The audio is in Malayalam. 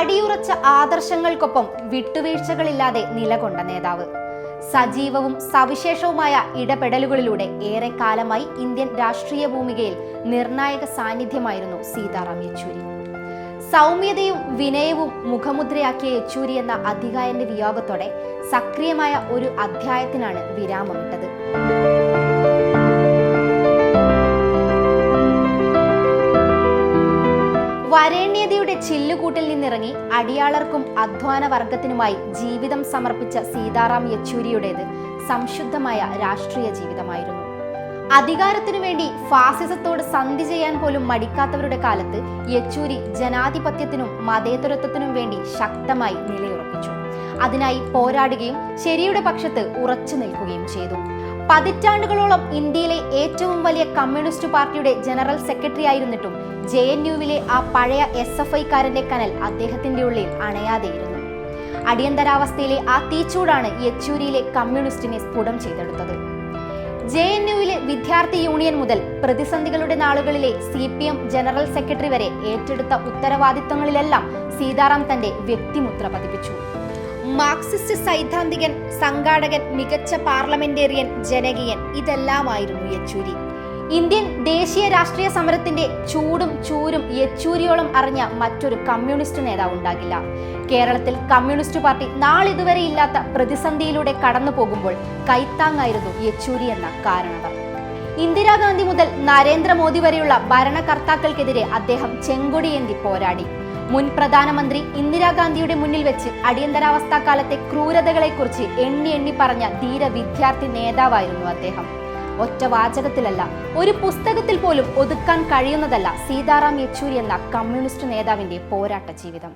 അടിയുറച്ച ആദർശങ്ങൾക്കൊപ്പം വിട്ടുവീഴ്ചകളില്ലാതെ നിലകൊണ്ട നേതാവ്. സജീവവും സവിശേഷവുമായ ഇടപെടലുകളിലൂടെ ഏറെക്കാലമായി ഇന്ത്യൻ രാഷ്ട്രീയ ഭൂമികയിൽ നിർണായക സാന്നിധ്യമായിരുന്നു സീതാറാം യെച്ചൂരി. സൗമ്യതയും വിനയവും മുഖമുദ്രയാക്കിയ യെച്ചൂരി എന്ന അധികായന്റെ വിയോഗത്തോടെ സക്രിയമായ ഒരു അധ്യായത്തിനാണ് വിരാമമിട്ടത്. വരേണ്യതയുടെ ചില്ലുകൂട്ടിൽ നിന്നിറങ്ങി അടിയാളർക്കും അധ്വാന വർഗത്തിനുമായി ജീവിതം സമർപ്പിച്ച സീതാറാം യെച്ചൂരിയുടേത് സംശുദ്ധമായ രാഷ്ട്രീയ ജീവിതമായിരുന്നു. അധികാരത്തിനു വേണ്ടി ഫാസിസത്തോട് സന്ധി ചെയ്യാൻ പോലും മടിക്കാത്തവരുടെ കാലത്ത് യെച്ചൂരി ജനാധിപത്യത്തിനും മതേതരത്വത്തിനും വേണ്ടി ശക്തമായി നിലയുറപ്പിച്ചു. അതിനായി പോരാടുകയും ശരിയുടെ പക്ഷത്ത് ഉറച്ചു നിൽക്കുകയും ചെയ്തു. പതിറ്റാണ്ടുകളോളം ഇന്ത്യയിലെ ഏറ്റവും വലിയ കമ്മ്യൂണിസ്റ്റ് പാർട്ടിയുടെ ജനറൽ സെക്രട്ടറി ആയിരുന്നിട്ടും ജെ എൻ യുവിലെ ആ പഴയ എസ് എഫ് ഐക്കാരന്റെ കനൽ അദ്ദേഹത്തിന്റെ ഉള്ളിൽ അണയാതെയിരുന്നു. അടിയന്തരാവസ്ഥയിലെ ആ തീച്ചൂടാണ് യെച്ചൂരിയിലെ കമ്മ്യൂണിസ്റ്റിനെ സ്ഫുടം ചെയ്തെടുത്തത്. ജെ എൻ യുവിലെ വിദ്യാർത്ഥി യൂണിയൻ മുതൽ പ്രതിസന്ധികളുടെ നാളുകളിലെ C P M general secretary വരെ ഏറ്റെടുത്ത ഉത്തരവാദിത്തങ്ങളിലെല്ലാം സീതാറാം തന്റെ വ്യക്തിമുദ്ര പതിപ്പിച്ചു. മാർക്സിസ്റ്റ് സൈദ്ധാന്തികൻ സംഘാടകൻ മികച്ച പാർലമെന്റേറിയൻ ജനകീയൻ ഇതെല്ലാമായിരുന്നു യെച്ചൂരി. ഇന്ത്യൻ ദേശീയ രാഷ്ട്രീയ സമരത്തിന്റെ ചൂടും ചൂരും യെച്ചൂരിയോളം അറിഞ്ഞ മറ്റൊരു കമ്മ്യൂണിസ്റ്റ് നേതാവ് ഉണ്ടാകില്ല. കേരളത്തിൽ കമ്മ്യൂണിസ്റ്റ് പാർട്ടി നാളിതുവരെ ഇല്ലാത്ത പ്രതിസന്ധിയിലൂടെ കടന്നു പോകുമ്പോൾ കൈത്താങ്ങായിരുന്നു യെച്ചൂരി എന്ന കാരണവർ ഇന്ദിരാഗാന്ധി മുതൽ നരേന്ദ്രമോദി വരെയുള്ള ഭരണകർത്താക്കൾക്കെതിരെ അദ്ദേഹം ചെങ്കൊടിയേന്തി പോരാടി. മുൻ പ്രധാനമന്ത്രി ഇന്ദിരാഗാന്ധിയുടെ മുന്നിൽ വെച്ച് അടിയന്തരാവസ്ഥാ കാലത്തെ ക്രൂരതകളെക്കുറിച്ച് എണ്ണി എണ്ണി പറഞ്ഞ ധീര വിദ്യാർത്ഥി നേതാവായിരുന്നു അദ്ദേഹം. ഒറ്റ വാചകത്തിലല്ല ഒരു പുസ്തകത്തിൽ പോലും ഒതുക്കാൻ കഴിയുന്നതല്ല സീതാറാം യെച്ചൂരി എന്ന കമ്മ്യൂണിസ്റ്റ് നേതാവിന്റെ പോരാട്ട ജീവിതം.